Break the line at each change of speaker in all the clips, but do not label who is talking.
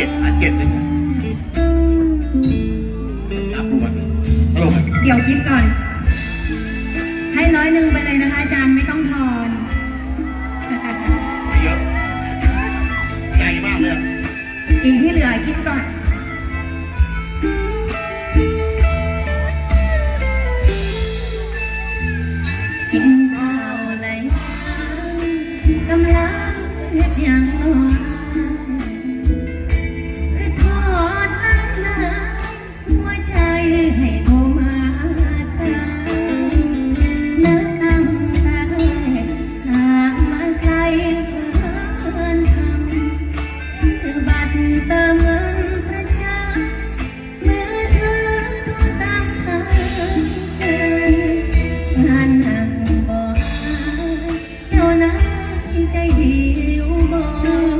จ็ดหาเจ็ดเลยนะนับปวดตลก
เดี๋ยวคิดก่อน ให้ร้อยหนึ่งไปเลยนะคะ อาจารย์ไม่ต้องทอน
เยอะใหญ่มากเลย อี
กที่เหลือคิดก่อน ใจหิวมอง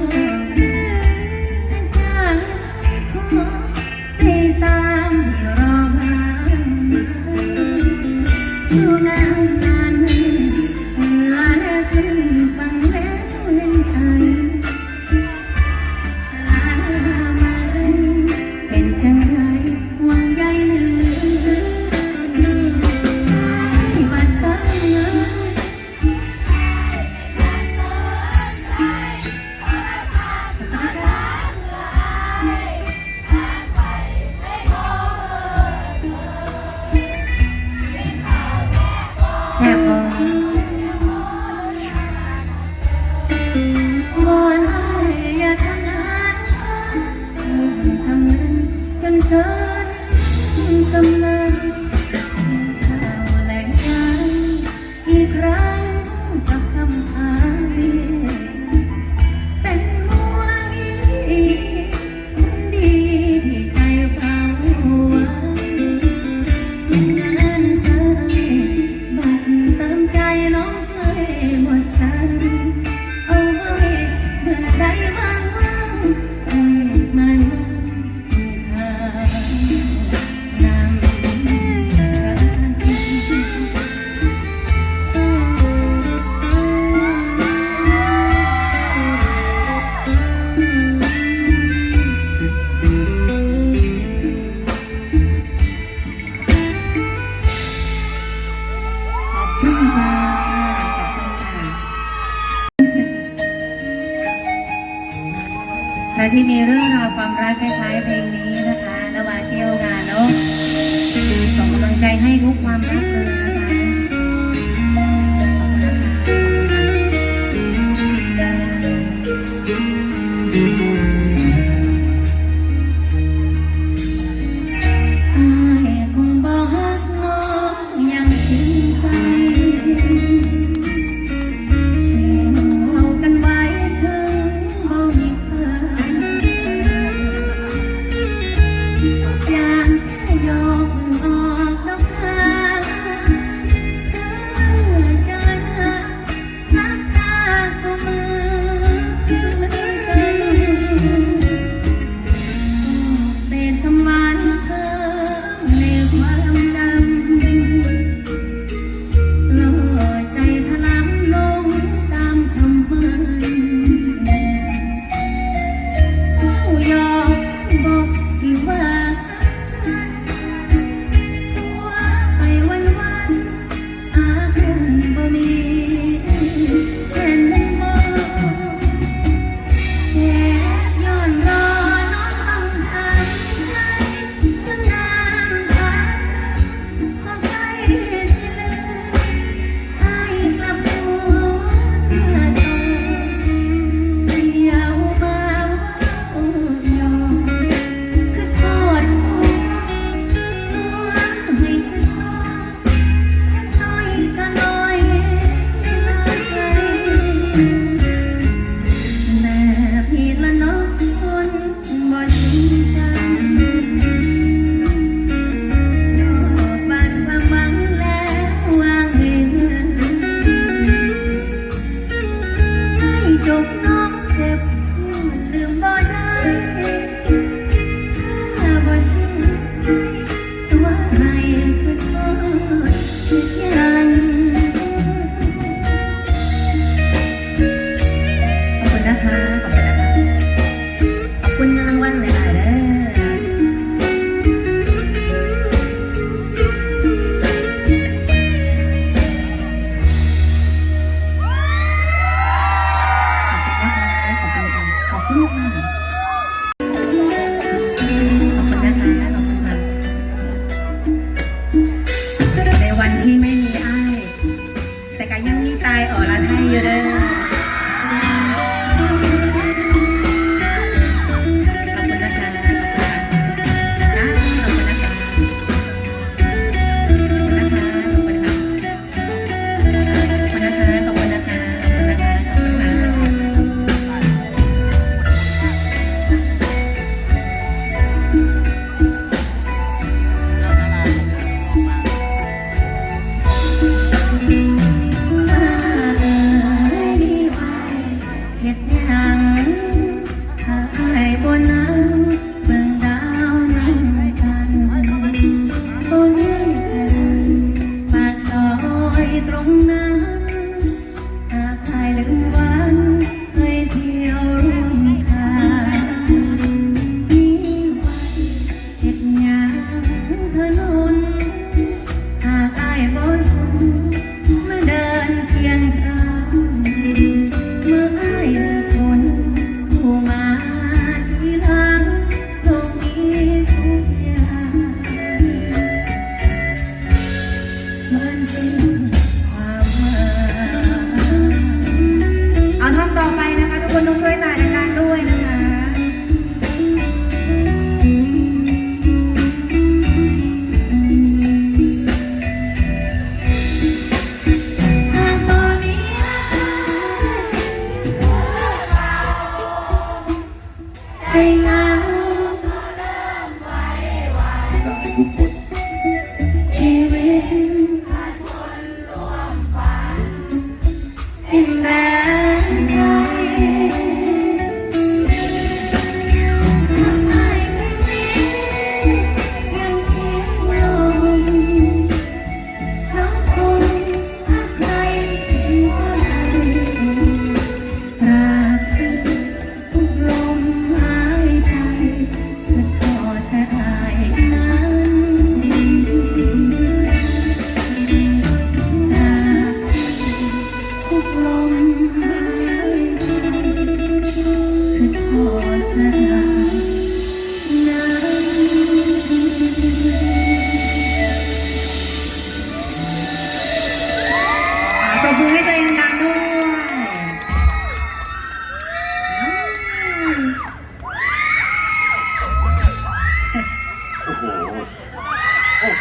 ี้นะคะแล้วมาเที่ยวงานเนาะส่งกำลังใจให้ทุกความรักเลย you.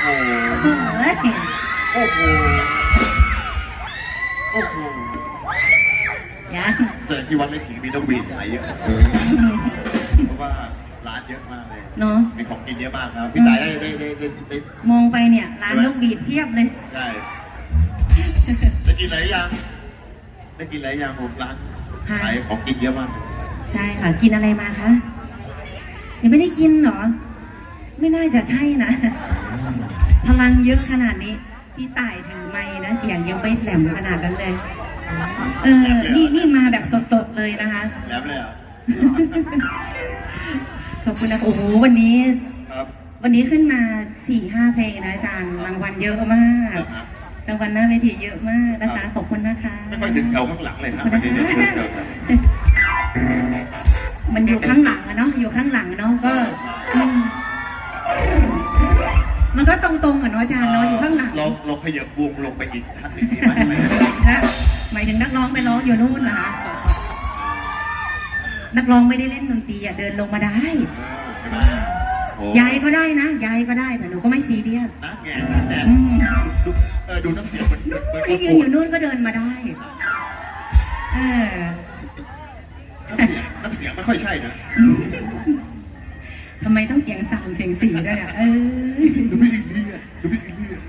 โอ้โห
เฮ้ย
โอ้โหโอ้โห
ยัง
แสดงที่วัดไม่ถึงมีต้องวีนขายเยอะเพราะว่าร้านเยอะมากเลย
เนาะ
มีของกินเยอะมากครับพี่ตายได้ได้ได้ได้ได้
มองไปเนี่ยร้านนกหวีดเพียบเลย
ได้ได้กินอะไรยังได้กินอะไรยังผมร้าน
ค่ะ
ขายของกินเยอะมาก
ใช่ค่ะกินอะไรมาคะยังไม่ได้กินเหรอ ไม่น่าจะใช่นะ พลังเยอะขนาดนี้ พี่ต่ายถือไม้นะเสียงยังไม่แหลมขนาดนั้นเลย เออ นี่นี่มาแบบสดๆเลยนะคะ
แล้วเลยอะ
ขอบคุณนะโอ้โหวันนี้
ครับ
วันนี้ขึ้นมาสี่ห้าเพลงนะอาจารย์รางวัลเยอะมาก
นะครับ
รางวัลหน้าเวทีเยอะมากนะคะ
ครับ
ขอบคุณนะคะ
ไม่ค่อยถึงแถวข้างหลังเลย
ข
นะ
อบคุณ
วันนี้
นะ
เนี่ย
คะมัน นักร้องไม่ได้เล่นดนตรีอะเดินลงมาได้
ใช่ไหมโอ้
ยายก็ได้นะ ยายก็ได้แต่หนูก็ไม่ซีเรียส
นะแงนะแง
อืม
ดูเออดูน้ำเสียงมันมันมัน
ไอ้ยืนอยู่นู่นก็เดินมาได้เออ
น้ำเสียงไม่ค่อยใช่นะ
ทำไมต้องเสียงสามเสียงสี่ด้วยอะเออ
ดูไม่ซีเรียสดูไม่ซีเรียส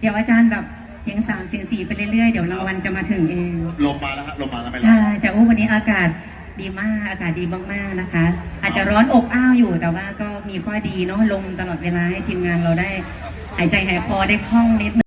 เดี๋ยวอาจารย์แบบเสียงสามเสียงสี่ไปเรื่อยๆ เดี๋ยวรางวัลจะมาถึงเอง
ลมมาแล้วฮะลมมาแล้วไปแล้ว
ใช่จะ โอ้วันนี้อากาศดีมากอากาศดีมากๆนะคะ อาจจะร้อนอบอ้าวอยู่แต่ว่าก็มีข้อดีเนาะลมตลอดเวลาให้ทีมงานเราได้หายใจหายคอได้คล่องนิดนึง